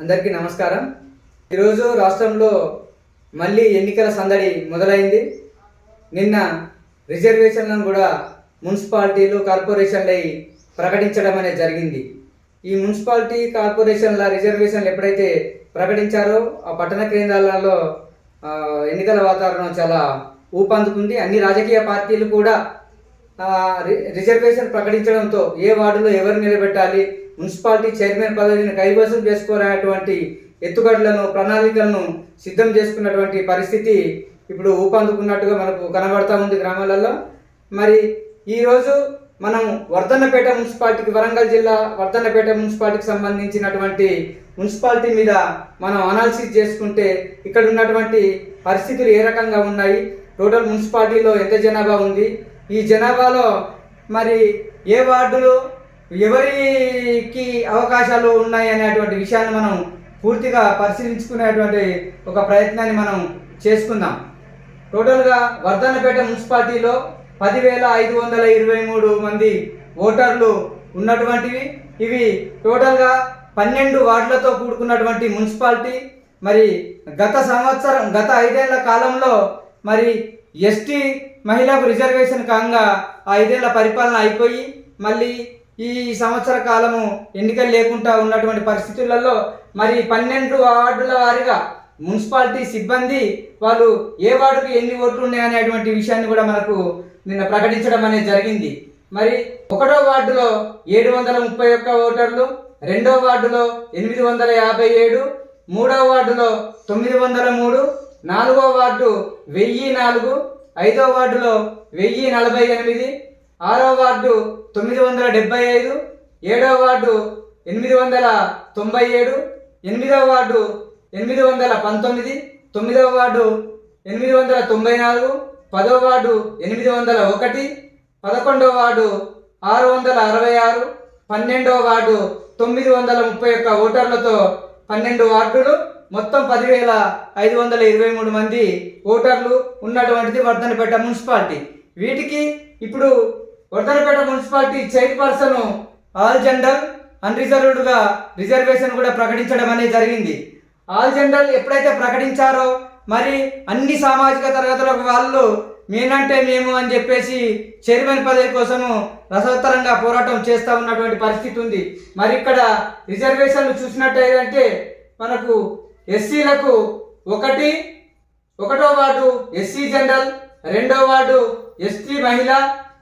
అందరికీ నమస్కారం. ఈరోజు రాష్ట్రంలో మళ్ళీ ఎన్నికల సందడి మొదలైంది. నిన్న రిజర్వేషన్లను కూడా మున్సిపాలిటీలు కార్పొరేషన్లై ప్రకటించడం అనేది జరిగింది. ఈ మున్సిపాలిటీ కార్పొరేషన్ల రిజర్వేషన్లు ఎప్పుడైతే ప్రకటించారో ఆ పట్టణ కేంద్రాలలో ఎన్నికల వాతావరణం చాలా ఊపందుకుంది. అన్ని రాజకీయ పార్టీలు కూడా రి- రిజర్వేషన్ ప్రకటించడంతో ఏ వార్డులో ఎవరు నిలబెట్టాలి మున్సిపాలిటీ చైర్మన్ పదవిని కైవసం చేసుకోవాలనేటువంటి ఎత్తుగడలను ప్రణాళికలను సిద్ధం చేసుకున్నటువంటి పరిస్థితి ఇప్పుడు ఊపందుకున్నట్టుగా మనకు కనబడతా ఉంది గ్రామాలలో మరి ఈరోజు మనం వర్ధన్నపేట మున్సిపాలిటీకి వరంగల్ జిల్లా వర్ధన్నపేట మున్సిపాలిటీకి సంబంధించినటువంటి మున్సిపాలిటీ మీద మనం అనాలిసిస్ చేసుకుంటే ఇక్కడ ఉన్నటువంటి పరిస్థితులు ఏ రకంగా ఉన్నాయి? టోటల్ మున్సిపాలిటీలో ఎంత జనాభా ఉంది? ఈ జనాభాలో మరి ఏ వార్డులు ఎవరికి అవకాశాలు ఉన్నాయి అనేటువంటి విషయాన్ని మనం పూర్తిగా పరిశీలించుకునేటువంటి ఒక ప్రయత్నాన్ని మనం చేసుకుందాం. టోటల్గా వర్ధన్నపేట మున్సిపాలిటీలో పదివేల ఐదు వందల ఇరవై మూడు మంది ఓటర్లు ఉన్నటువంటివి. ఇవి టోటల్గా పన్నెండు వార్డులతో కూడుకున్నటువంటి మున్సిపాలిటీ. మరి గత సంవత్సరం గత ఐదేళ్ళ కాలంలో మరి ఎస్టీ మహిళకు రిజర్వేషన్ కాగా ఆ ఐదేళ్ళ పరిపాలన అయిపోయి మళ్ళీ ఈ సంవత్సర కాలము ఎన్నికలు లేకుండా ఉన్నటువంటి పరిస్థితులలో మరి పన్నెండు వార్డుల వారిగా మున్సిపాలిటీ సిబ్బంది వాళ్ళు ఏ వార్డుకు ఎన్ని ఓట్లు ఉన్నాయనేటువంటి విషయాన్ని కూడా మనకు నిన్న ప్రకటించడం అనేది జరిగింది. మరి ఒకటో వార్డులో ఏడు వందల ముప్పై ఒక్క ఓటర్లు రెండో వార్డులో ఎనిమిది వందల యాభై ఏడు మూడో వార్డులో తొమ్మిది వందల మూడు నాలుగో వార్డు వెయ్యి నాలుగు ఐదో వార్డులో వెయ్యి నలభై ఎనిమిది ఆరో వార్డు తొమ్మిది వందల డెబ్బై ఐదు ఏడో వార్డు ఎనిమిది వందల తొంభై ఏడు ఎనిమిదవ వార్డు ఎనిమిది వందల పంతొమ్మిది తొమ్మిదవ వార్డు ఎనిమిది వందల తొంభై నాలుగు పదో వార్డు ఎనిమిది వందల ఒకటి పదకొండవ వార్డు ఆరు వందల అరవై ఆరు పన్నెండవ వార్డు తొమ్మిది వందల ముప్పై ఒక్క ఓటర్లతో పన్నెండు వార్డులు మొత్తం పదివేల ఐదు వందల ఇరవై మూడు మంది ఓటర్లు ఉన్నటువంటిది వర్ధనపేట మున్సిపాలిటీ. వీటికి ఇప్పుడు Wardhannapet municipality chairperson all general అన్రిజర్వ్డ్గా reservation కూడా ప్రకటించడం అనేది జరిగింది. ఆల్ జనరల్ ఎప్పుడైతే ప్రకటించారో మరి అన్ని సామాజిక తరగతులకు వాళ్ళు మేనంటే మేము అని చెప్పేసి చైర్మన్ పదవి కోసము రసోత్తరంగా పోరాటం చేస్తూ ఉన్నటువంటి పరిస్థితి ఉంది. మరి ఇక్కడ రిజర్వేషన్లు చూసినట్టయితే మనకు ఎస్సీలకు ఒకటి ఒకటో వార్డు ఎస్సీ జనరల్ రెండో వార్డు ఎస్టీ మహిళ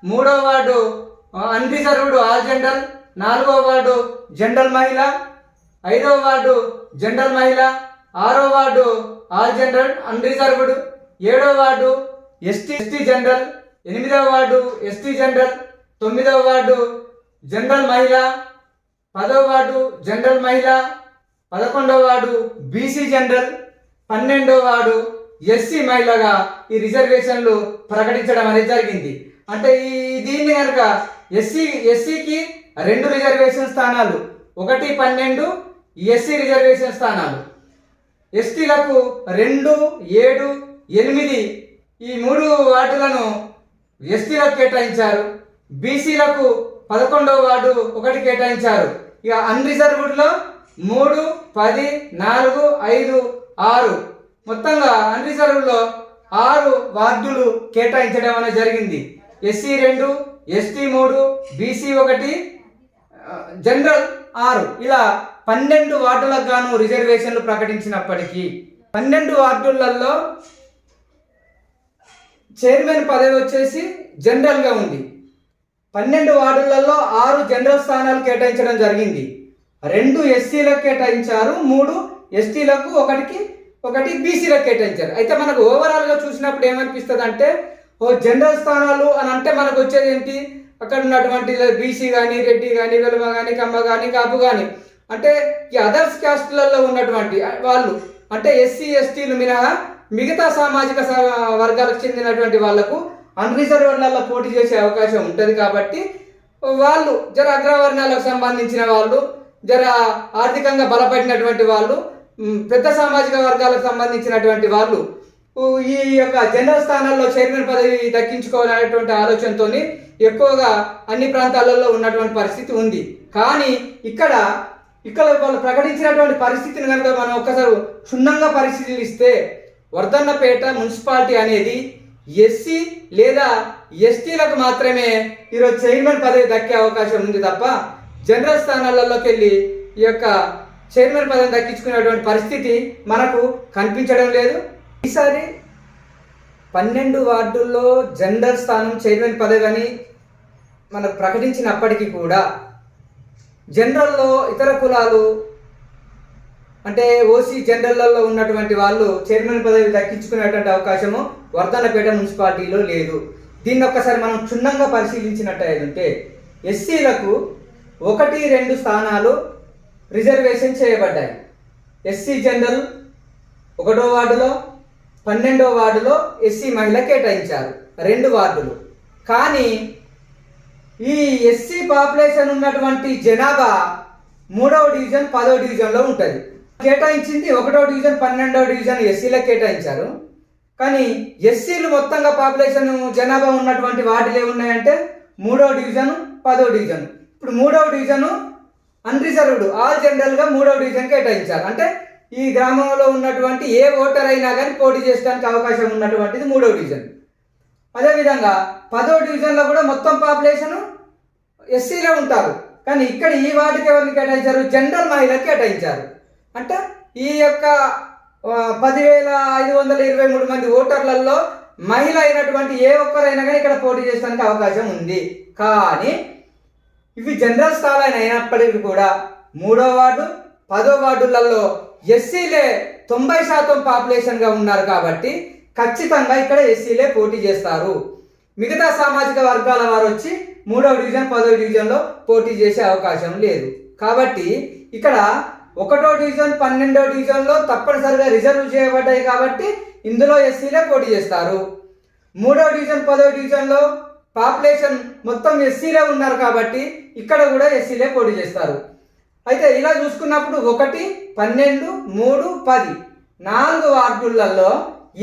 మూడో వార్డు అన్రిజర్వ్డ్ ఆల్ జనరల్ నాలుగో వార్డు జనరల్ మహిళ ఐదో వార్డు జనరల్ మహిళ ఆరో వార్డు ఆల్ జనరల్ అన్రిజర్వ్డ్ ఏడో వార్డు ఎస్టీ ఎస్టీ జనరల్ ఎనిమిదవ వార్డు ఎస్టీ జనరల్ తొమ్మిదవ వార్డు జనరల్ మహిళ పదవ వార్డు జనరల్ మహిళ పదకొండవ వార్డు బీసీ జనరల్ పన్నెండవ వార్డు ఎస్సీ మహిళగా ఈ రిజర్వేషన్లు ప్రకటించడం అనేది జరిగింది. అంటే ఈ దీన్ని కనుక ఎస్సీ ఎస్సీకి రెండు రిజర్వేషన్ స్థానాలు ఒకటి పన్నెండు ఎస్సీ రిజర్వేషన్ స్థానాలు. ఎస్టీలకు రెండు ఏడు ఎనిమిది ఈ మూడు వార్డులను ఎస్టీలకు కేటాయించారు. బీసీలకు పదకొండవ వార్డు ఒకటి కేటాయించారు. ఇక అన్రిజర్వ్డ్లో మూడు పది నాలుగు ఐదు ఆరు. మొత్తంగా అన్రిజర్వ్డ్లో ఆరు వార్డులు కేటాయించడం అనేది జరిగింది. ఎస్సీ రెండు ఎస్టీ మూడు బీసీ ఒకటి జనరల్ ఆరు. ఇలా పన్నెండు వార్డులకు గాను రిజర్వేషన్లు ప్రకటించినప్పటికీ పన్నెండు వార్డులలో చైర్మన్ పదవి వచ్చేసి జనరల్గా ఉంది. పన్నెండు వార్డులలో ఆరు జనరల్ స్థానాలు కేటాయించడం జరిగింది. రెండు ఎస్సీలకు కేటాయించారు మూడు ఎస్టీలకు ఒకటికి ఒకటి బీసీలకు కేటాయించారు. అయితే మనకు ఓవరాల్గా చూసినప్పుడు ఏమనిపిస్తుంది అంటే ఓ జనరల్ స్థానాలు అని అంటే మనకు వచ్చేది ఏంటి? అక్కడ ఉన్నటువంటి బీసీ కానీ రెడ్డి కానీ వెలుమ కానీ కమ్మ కానీ కాపు కానీ అంటే ఈ అదర్స్ క్యాస్ట్లలో ఉన్నటువంటి వాళ్ళు అంటే ఎస్సీ ఎస్టీలు మినహా మిగతా సామాజిక స- వర్గాలకు చెందినటువంటి వాళ్ళకు అన్రిజర్వ్డ్లలో పోటీ చేసే అవకాశం ఉంటుంది కాబట్టి వాళ్ళు జర అగ్రవర్ణాలకు సంబంధించిన వాళ్ళు జర ఆర్థికంగా బలపడినటువంటి వాళ్ళు పెద్ద సామాజిక వర్గాలకు సంబంధించినటువంటి వాళ్ళు ఈ యొక్క జనరల్ స్థానాల్లో చైర్మన్ పదవి దక్కించుకోవాలనేటువంటి ఆలోచనతోని ఎక్కువగా అన్ని ప్రాంతాలలో ఉన్నటువంటి పరిస్థితి ఉంది. కానీ ఇక్కడ ఇక్కడ వాళ్ళు ప్రకటించినటువంటి పరిస్థితిని కనుక మనం ఒక్కసారి క్షుణ్ణంగా పరిశీలిస్తే వర్ధన్నపేట మున్సిపాలిటీ అనేది ఎస్సీ లేదా ఎస్టీలకు మాత్రమే ఈరోజు చైర్మన్ పదవి దక్కే అవకాశం ఉంది తప్ప జనరల్ స్థానాలలోకి వెళ్ళి ఈ యొక్క చైర్మన్ పదవిని దక్కించుకునేటువంటి పరిస్థితి మనకు కనిపించడం లేదు. ఈసారి పన్నెండు వార్డుల్లో జనరల్ స్థానం చైర్మన్ పదవి అని మనకు ప్రకటించినప్పటికీ కూడా జనరల్లో ఇతర కులాలు అంటే ఓసీ జనరల్లో ఉన్నటువంటి వాళ్ళు చైర్మన్ పదవి దక్కించుకునేటువంటి అవకాశము వర్ధనపేట మున్సిపాలిటీలో లేదు. దీన్ని ఒక్కసారి మనం క్షుణ్ణంగా పరిశీలించినట్టయితే ఎస్సీలకు ఒకటి రెండు స్థానాలు రిజర్వేషన్ చేయబడ్డాయి. ఎస్సీ జనరల్ ఒకటో వార్డులో పన్నెండో వార్డులో ఎస్సీ మహిళ కేటాయించారు. రెండు వార్డులు. కానీ ఈ ఎస్సీ పాపులేషన్ ఉన్నటువంటి జనాభా మూడవ డివిజన్ పదవ డివిజన్లో ఉంటుంది. కేటాయించింది ఒకటో డివిజన్ పన్నెండవ డివిజన్ ఎస్సీలకు కేటాయించారు. కానీ ఎస్సీలు మొత్తంగా పాపులేషన్ జనాభా ఉన్నటువంటి వార్డులు ఏమున్నాయంటే మూడవ డివిజన్ పదవ డివిజన్. ఇప్పుడు మూడవ డివిజన్ అన్రిజర్వ్డ్ ఆల్ జనరల్గా మూడవ డివిజన్ కేటాయించారు. అంటే ఈ గ్రామంలో ఉన్నటువంటి ఏ ఓటర్ అయినా కానీ పోటీ చేయడానికి అవకాశం ఉన్నటువంటిది మూడో డివిజన్. అదేవిధంగా పదో డివిజన్లో కూడా మొత్తం పాపులేషన్ ఎస్సీలో ఉంటారు. కానీ ఇక్కడ ఈ వార్డుకి ఎవరిని కేటాయించారు? జనరల్ మహిళకి కేటాయించారు. అంటే ఈ యొక్క పదివేల ఐదు వందల ఇరవై మూడు మంది ఓటర్లలో మహిళ అయినటువంటి ఏ ఒక్కరైనా కానీ ఇక్కడ పోటీ చేయడానికి అవకాశం ఉంది. కానీ ఇవి జనరల్ స్థానాలు అయినప్పటికీ కూడా మూడో వార్డు పదో వార్డులలో ఎస్సీలే తొంభై శాతం పాపులేషన్గా ఉన్నారు కాబట్టి ఖచ్చితంగా ఇక్కడ ఎస్సీలే పోటీ చేస్తారు. మిగతా సామాజిక వర్గాల వారు వచ్చి మూడవ డివిజన్ పదవ డివిజన్లో పోటీ చేసే అవకాశం లేదు. కాబట్టి ఇక్కడ ఒకటో డివిజన్ పన్నెండో డివిజన్లో తప్పనిసరిగా రిజర్వ్ చేయబడ్డాయి కాబట్టి ఇందులో ఎస్సీలే పోటీ చేస్తారు. మూడో డివిజన్ పదో డివిజన్లో పాపులేషన్ మొత్తం ఎస్సీలే ఉన్నారు కాబట్టి ఇక్కడ కూడా ఎస్సీలే పోటీ చేస్తారు. అయితే ఇలా చూసుకున్నప్పుడు ఒకటి పన్నెండు మూడు పది. నాలుగు వార్డులలో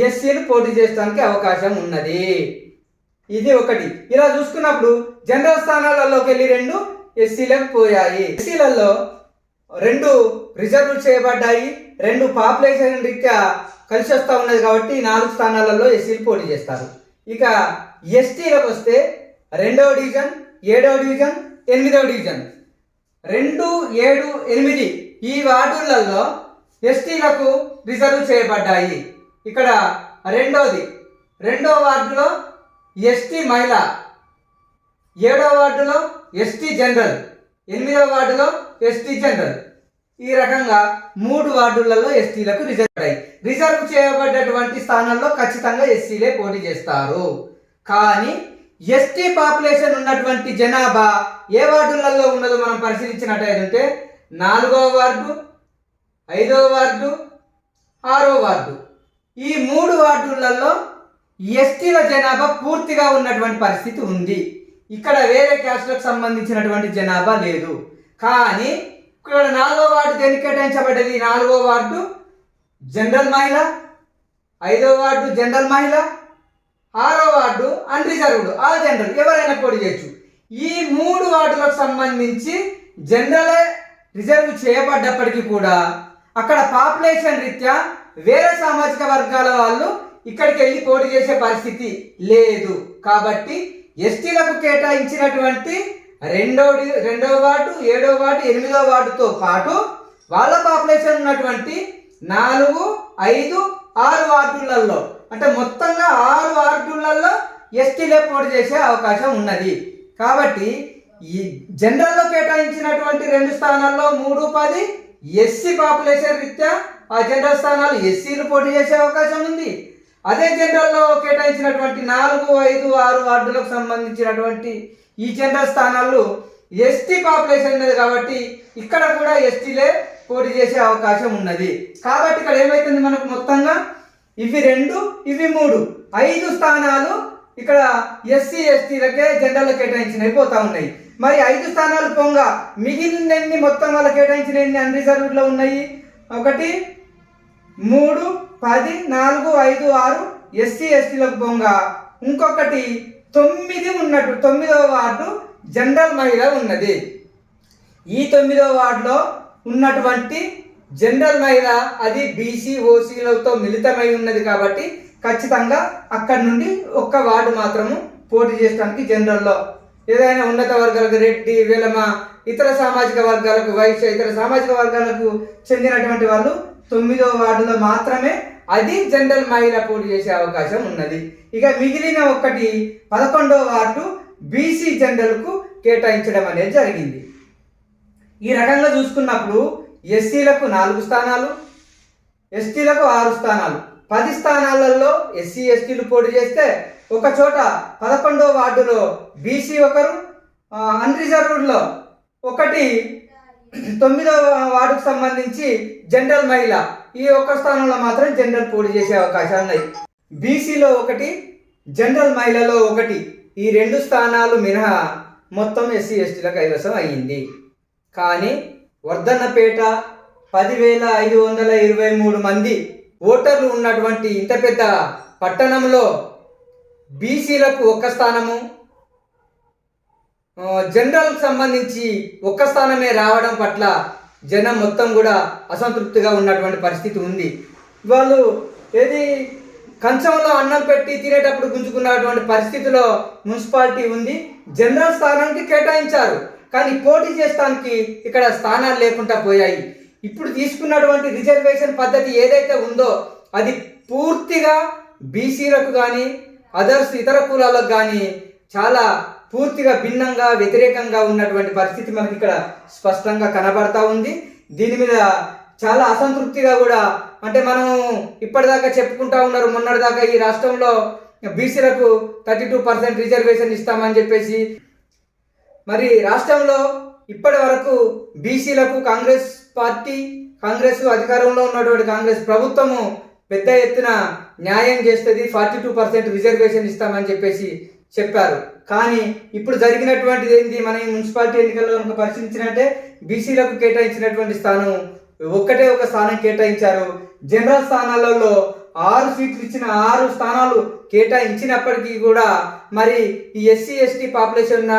ఎస్సీలు పోటీ చేయడానికి అవకాశం ఉన్నది. ఇది ఒకటి. ఇలా చూసుకున్నప్పుడు జనరల్ స్థానాలలోకి వెళ్ళి రెండు ఎస్సీలకు పోయాయి. ఎస్సీలలో రెండు రిజర్వ్ చేయబడ్డాయి. రెండు పాపులేషన్ రీత్యా కలిసి వస్తూ ఉన్నది కాబట్టి నాలుగు స్థానాలలో ఎస్సీలు పోటీ చేస్తారు. ఇక ఎస్టీలకు వస్తే రెండవ డివిజన్ ఏడవ డివిజన్ ఎనిమిదవ డివిజన్. రెండు ఏడు ఎనిమిది ఈ వార్డులలో ఎస్టీలకు రిజర్వ్ చేయబడ్డాయి. ఇక్కడ రెండోది. రెండో వార్డులో ఎస్టీ మహిళ ఏడో వార్డులో ఎస్టీ జనరల్ ఎనిమిదో వార్డులో ఎస్టీ జనరల్. ఈ రకంగా మూడు వార్డులలో ఎస్టీలకు రిజర్వ్ అయ్యాయి రిజర్వ్ చేయబడ్డటువంటి స్థానంలో ఖచ్చితంగా ఎస్సీలే పోటీ చేస్తారు. కానీ ఎస్టీ పాపులేషన్ ఉన్నటువంటి జనాభా ఏ వార్డులలో ఉన్నదో మనం పరిశీలించినట్టయితే నాలుగవ వార్డు ఐదవ వార్డు ఆరో వార్డు. ఈ మూడు వార్డులలో ఎస్టీల జనాభా పూర్తిగా ఉన్నటువంటి పరిస్థితి ఉంది. ఇక్కడ వేరే క్యాస్ట్లకు సంబంధించినటువంటి జనాభా లేదు. కానీ ఇక్కడ నాలుగో వార్డు దేనికి కేటాయించబడ్డది? నాలుగో వార్డు జనరల్ మహిళ ఐదో వార్డు జనరల్ మహిళ ఆరో వార్డు అన్రిజర్వ్డ్ ఆ జనరల్ ఎవరైనా పోటీ చేయొచ్చు. ఈ మూడు వార్డులకు సంబంధించి జనరల్ రిజర్వ్ చేయబడ్డప్పటికీ కూడా అక్కడ పాపులేషన్ రీత్యా వేరే సామాజిక వర్గాల వాళ్ళు ఇక్కడికి వెళ్ళి పోటీ చేసే పరిస్థితి లేదు. కాబట్టి ఎస్టీలకు కేటాయించినటువంటి రెండో రెండవ రెండో వార్డు ఏడో వార్డు ఎనిమిదో వార్డుతో పాటు వాళ్ళ పాపులేషన్ ఉన్నటువంటి నాలుగు ఐదు ఆరు వార్డులలో అంటే మొత్తంగా ఆరు వార్డులలో ఎస్టీలే పోటీ చేసే అవకాశం ఉన్నది. కాబట్టి ఈ జనరల్లో కేటాయించినటువంటి రెండు స్థానాల్లో మూడు పది ఎస్సీ పాపులేషన్ రీత్యా ఆ జనరల్ స్థానాలు ఎస్సీలు పోటీ చేసే అవకాశం ఉంది. అదే జనరల్లో కేటాయించినటువంటి నాలుగు ఐదు ఆరు వార్డులకు సంబంధించినటువంటి ఈ జనరల్ స్థానాలు ఎస్టీ పాపులేషన్ ఉన్నది కాబట్టి ఇక్కడ కూడా ఎస్టీలే పోటీ చేసే అవకాశం ఉన్నది. కాబట్టి ఇక్కడ ఏమైతుంది మనకు మొత్తంగా ఇవి రెండు ఇవి మూడు. ఐదు స్థానాలు ఇక్కడ ఎస్సీ ఎస్టీలకే జనరల్ కేటాయించిన అయిపోతా ఉన్నాయి. మరి ఐదు స్థానాలు పొంగ మిగిలినన్ని మొత్తం వాళ్ళ కేటాయించిన ఎన్ని అన్రిజర్వ్డ్లో ఉన్నాయి? ఒకటి మూడు పది నాలుగు ఐదు ఆరు ఎస్సీ ఎస్టీలకు పొంగ. ఇంకొకటి తొమ్మిది ఉన్నట్టు తొమ్మిదవ వార్డు జనరల్ మహిళ ఉన్నది. ఈ తొమ్మిదవ వార్డులో ఉన్నటువంటి జనరల్ మహిళ అది బీసీ ఓసీలతో మిళితమై ఉన్నది కాబట్టి ఖచ్చితంగా అక్కడి నుండి ఒక్క వార్డు మాత్రము పోటీ చేయడానికి జనరల్లో ఏదైనా ఉన్నత వర్గాలకు రెడ్డి వెలమ ఇతర సామాజిక వర్గాలకు వైశ్య ఇతర సామాజిక వర్గాలకు చెందినటువంటి వాళ్ళు తొమ్మిదో వార్డులో మాత్రమే అది జనరల్ మహిళ పోటీ చేసే అవకాశం ఉన్నది. ఇక మిగిలిన ఒకటి పదకొండవ వార్డు బీసీ జనరల్కు కేటాయించడం అనేది జరిగింది. ఈ రకంగా చూసుకున్నప్పుడు ఎస్సీలకు నాలుగు స్థానాలు ఎస్టీలకు ఆరు స్థానాలు. పది స్థానాలలో ఎస్సీ ఎస్టీలు పోటీ చేస్తే ఒక చోట పదకొండవ వార్డులో బీసీ ఒకరు అన్రిజర్వ్డ్లో ఒకటి తొమ్మిదవ వార్డుకు సంబంధించి జనరల్ మహిళ. ఈ ఒక్క స్థానంలో మాత్రం జనరల్ పోటీ చేసే అవకాశాలు ఉన్నాయి. బీసీలో ఒకటి జనరల్ మహిళలో ఒకటి. ఈ రెండు స్థానాలు మినహా మొత్తం ఎస్సీ ఎస్టీల కైవసం అయ్యింది. కానీ వర్ధన్నపేట పదివేల ఐదు వందల ఇరవై మూడు మంది ఓటర్లు ఉన్నటువంటి ఇంత పెద్ద పట్టణంలో బీసీలకు ఒక్క స్థానము జనరల్ సంబంధించి ఒక్క స్థానమే రావడం పట్ల జనం మొత్తం కూడా అసంతృప్తిగా ఉన్నటువంటి పరిస్థితి ఉంది. వాళ్ళు ఏది కంచంలో అన్నం పెట్టి తినేటప్పుడు గుంజుకున్నటువంటి పరిస్థితిలో మున్సిపాలిటీ ఉంది. జనరల్ స్థానానికి కేటాయించారు. కానీ పోటీ చేస్తానికి ఇక్కడ స్థానాలు లేకుండా పోయాయి. ఇప్పుడు తీసుకున్నటువంటి రిజర్వేషన్ పద్ధతి ఏదైతే ఉందో అది పూర్తిగా బీసీలకు కానీ అదర్స్ ఇతర కులాలకు కానీ చాలా పూర్తిగా భిన్నంగా వ్యతిరేకంగా ఉన్నటువంటి పరిస్థితి మనకి ఇక్కడ స్పష్టంగా కనబడతా ఉంది. దీని మీద చాలా అసంతృప్తిగా కూడా అంటే మనం ఇప్పటిదాకా చెప్పుకుంటా ఉన్నారు మొన్నటిదాకా ఈ రాష్ట్రంలో బీసీలకు థర్టీ టూ పర్సెంట్ రిజర్వేషన్ ఇస్తామని చెప్పేసి మరి రాష్ట్రంలో ఇప్పటి వరకు బీసీలకు కాంగ్రెస్ పార్టీ కాంగ్రెస్ అధికారంలో ఉన్నటువంటి కాంగ్రెస్ ప్రభుత్వము పెద్ద ఎత్తున న్యాయం చేస్తుంది ఫార్టీ టూ పర్సెంట్ రిజర్వేషన్ ఇస్తామని చెప్పేసి చెప్పారు. కానీ ఇప్పుడు జరిగినటువంటిది ఏంటి మన ఈ మున్సిపాలిటీ ఎన్నికల్లో కనుక పరిశీలించినట్టే బీసీలకు కేటాయించినటువంటి స్థానం ఒక్కటే ఒక స్థానం కేటాయించారు. జనరల్ స్థానాలలో ఆరు సీట్లు ఇచ్చిన ఆరు స్థానాలు కేటాయించినప్పటికీ కూడా మరి ఈ ఎస్సీ ఎస్టీ పాపులేషన్ ఉన్న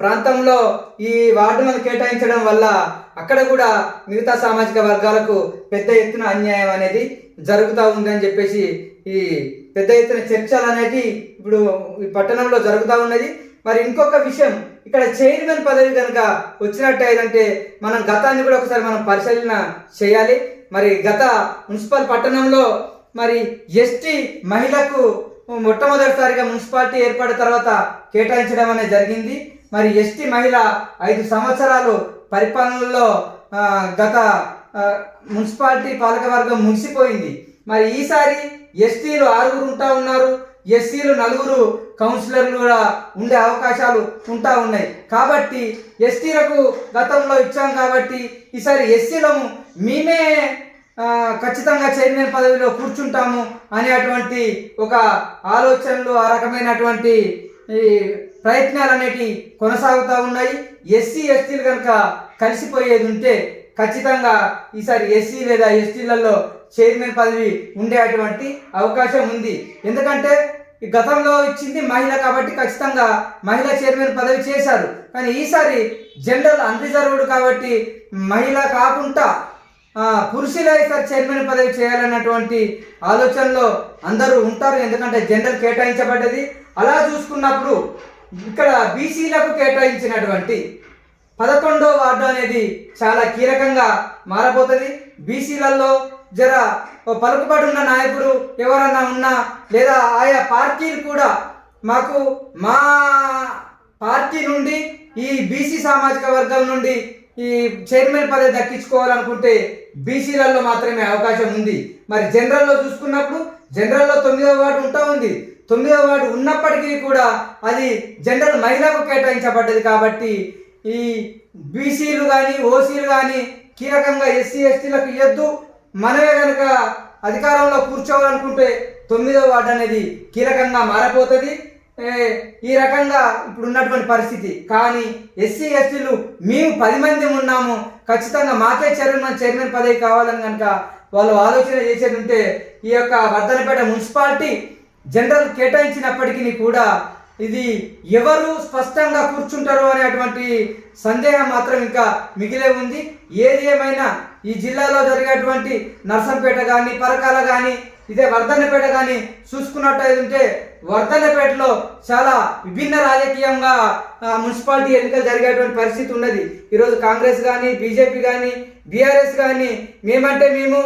ప్రాంతంలో ఈ వార్డులను కేటాయించడం వల్ల అక్కడ కూడా మిగతా సామాజిక వర్గాలకు పెద్ద ఎత్తున అన్యాయం అనేది జరుగుతూ ఉందని చెప్పేసి ఈ పెద్ద ఎత్తున చర్చలు అనేది ఇప్పుడు ఈ పట్టణంలో జరుగుతూ ఉన్నది. మరి ఇంకొక విషయం ఇక్కడ చైర్మన్ పదవి కనుక వచ్చినట్టయిదంటే మనం గతాన్ని కూడా ఒకసారి మనం పరిశీలన చేయాలి. మరి గత మున్సిపల్ పట్టణంలో మరి ఎస్టీ మహిళకు మొట్టమొదటిసారిగా మున్సిపాలిటీ ఏర్పడిన తర్వాత కేటాయించడం అనేది జరిగింది. మరి ఎస్టీ మహిళ ఐదు సంవత్సరాలు పరిపాలనలో గత మున్సిపాలిటీ పాలకవర్గం ముగిసిపోయింది. మరి ఈసారి ఎస్టీలు ఆరుగురు ఉంటా ఉన్నారు. ఎస్సీలు నలుగురు కౌన్సిలర్లు కూడా ఉండే అవకాశాలు ఉంటా ఉన్నాయి. కాబట్టి ఎస్టీలకు గతంలో ఇచ్చాం కాబట్టి ఈసారి ఎస్సీలము మేమే ఖచ్చితంగా చైర్మన్ పదవిలో కూర్చుంటాము అనేటువంటి ఒక ఆలోచనలు ఆ రకమైనటువంటి ప్రయత్నాలు అనేటివి కొనసాగుతూ ఉన్నాయి. ఎస్సీ ఎస్టీలు కనుక కలిసిపోయేది ఉంటే ఖచ్చితంగా ఈసారి ఎస్సీ లేదా ఎస్టీలలో చైర్మన్ పదవి ఉండేటువంటి అవకాశం ఉంది. ఎందుకంటే గతంలో ఇచ్చింది మహిళ కాబట్టి ఖచ్చితంగా మహిళ చైర్మన్ పదవి చేశారు. కానీ ఈసారి జనరల్ అన్రిజర్వ్డ్ కాబట్టి మహిళ కాకుండా పురుషులే సార్ చైర్మన్ పదవి చేయాలన్నటువంటి ఆలోచనలో అందరూ ఉంటారు. ఎందుకంటే జనరల్ కేటాయించబడ్డది. అలా చూసుకున్నప్పుడు ఇక్కడ బీసీలకు కేటాయించినటువంటి పదకొండో వార్డు అనేది చాలా కీలకంగా మారబోతుంది. బీసీలలో జర పలుకుబడి ఉన్న నాయకుడు ఎవరన్నా ఉన్నా లేదా ఆయా పార్టీలు కూడా మాకు మా పార్టీ నుండి ఈ బీసీ సామాజిక వర్గం నుండి ఈ చైర్మన్ పదవి దక్కించుకోవాలనుకుంటే బీసీలలో మాత్రమే అవకాశం ఉంది. మరి జనరల్లో చూసుకున్నప్పుడు జనరల్లో తొమ్మిదవ వార్డు ఉంటా ఉంది. తొమ్మిదవ వార్డు ఉన్నప్పటికీ కూడా అది జనరల్ మహిళకు కేటాయించబడ్డది కాబట్టి ఈ బీసీలు కానీ ఓసీలు కానీ కీలకంగా ఎస్సీ ఎస్టీలకు ఇవ్వద్దు మనమే కనుక అధికారంలో కూర్చోవాలనుకుంటే తొమ్మిదవ వార్డు అనేది కీలకంగా మారపోతుంది ఈ రకంగా ఇప్పుడు ఉన్నటువంటి పరిస్థితి. కానీ ఎస్సీ ఎస్టీలు మేము పది మంది ఉన్నాము. ఖచ్చితంగా మాకే చైర్మన్ చైర్మన్ పదవి కావాలని కనుక వాళ్ళు ఆలోచన చేసేది ఉంటే ఈ యొక్క వర్ధనపేట మున్సిపాలిటీ జనరల్ కేటాయించినప్పటికీ కూడా ఇది ఎవరు స్పష్టంగా కూర్చుంటారు అనేటువంటి సందేహం మాత్రం ఇంకా మిగిలే ఉంది. ఏది ఏమైనా ఈ జిల్లాలో జరిగేటువంటి నర్సంపేట కానీ పరకాల కానీ ఇదే వర్ధన్నపేట కానీ చూసుకున్నట్టయితే వర్ధన్నపేటలో చాలా విభిన్న రాజకీయంగా మున్సిపాలిటీ ఎన్నికలు జరిగేటువంటి పరిస్థితి ఉన్నది. ఈరోజు కాంగ్రెస్ కానీ బీజేపీ కానీ బీఆర్ఎస్ కానీ మేమంటే మేము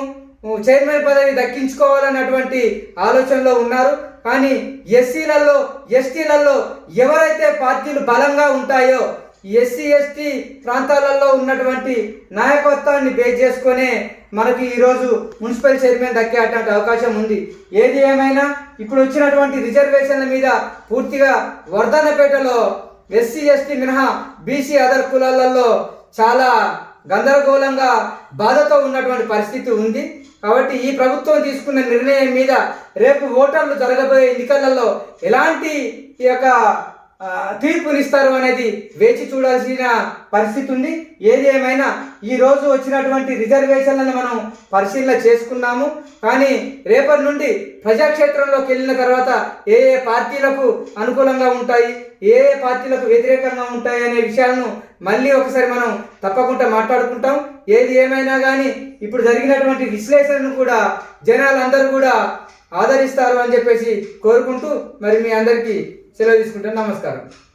చైర్మన్ పదవి దక్కించుకోవాలన్నటువంటి ఆలోచనలో ఉన్నారు. కానీ ఎస్సీలలో ఎస్టీలలో ఎవరైతే పార్టీలు బలంగా ఉంటాయో ఎస్సీ ఎస్టీ ప్రాంతాలలో ఉన్నటువంటి నాయకత్వాన్ని బేస్ చేసుకునే మనకి ఈరోజు మున్సిపల్ చైర్మన్ దక్కేటువంటి అవకాశం ఉంది. ఏది ఏమైనా ఇప్పుడు వచ్చినటువంటి రిజర్వేషన్ల మీద పూర్తిగా వర్ధనపేటలో ఎస్సీ ఎస్టీ మినహా బీసీ అదర్ కులాలలో చాలా గందరగోళంగా బాధతో ఉన్నటువంటి పరిస్థితి ఉంది. కాబట్టి ఈ ప్రభుత్వం తీసుకున్న నిర్ణయం మీద రేపు ఓటర్లు జరగబోయే ఎన్నికలలో ఎలాంటి ఈ యొక్క తీర్పునిస్తారు అనేది వేచి చూడాల్సిన పరిస్థితి ఉంది. ఏది ఏమైనా ఈ రోజు వచ్చినటువంటి రిజర్వేషన్లను మనం పరిశీలన చేసుకున్నాము. కానీ రేపటి నుండి ప్రజాక్షేత్రంలోకి వెళ్ళిన తర్వాత ఏ ఏ పార్టీలకు అనుకూలంగా ఉంటాయి ఏ ఏ పార్టీలకు వ్యతిరేకంగా ఉంటాయి అనే విషయాలను మళ్ళీ ఒకసారి మనం తప్పకుండా మాట్లాడుకుంటాం. ఏది ఏమైనా కానీ ఇప్పుడు జరిగినటువంటి విశ్లేషణను కూడా జనాలందరూ కూడా ఆదరిస్తారు అని చెప్పేసి కోరుకుంటూ మరి మీ అందరికీ సెలవు తీసుకుంటాను. నమస్కారం.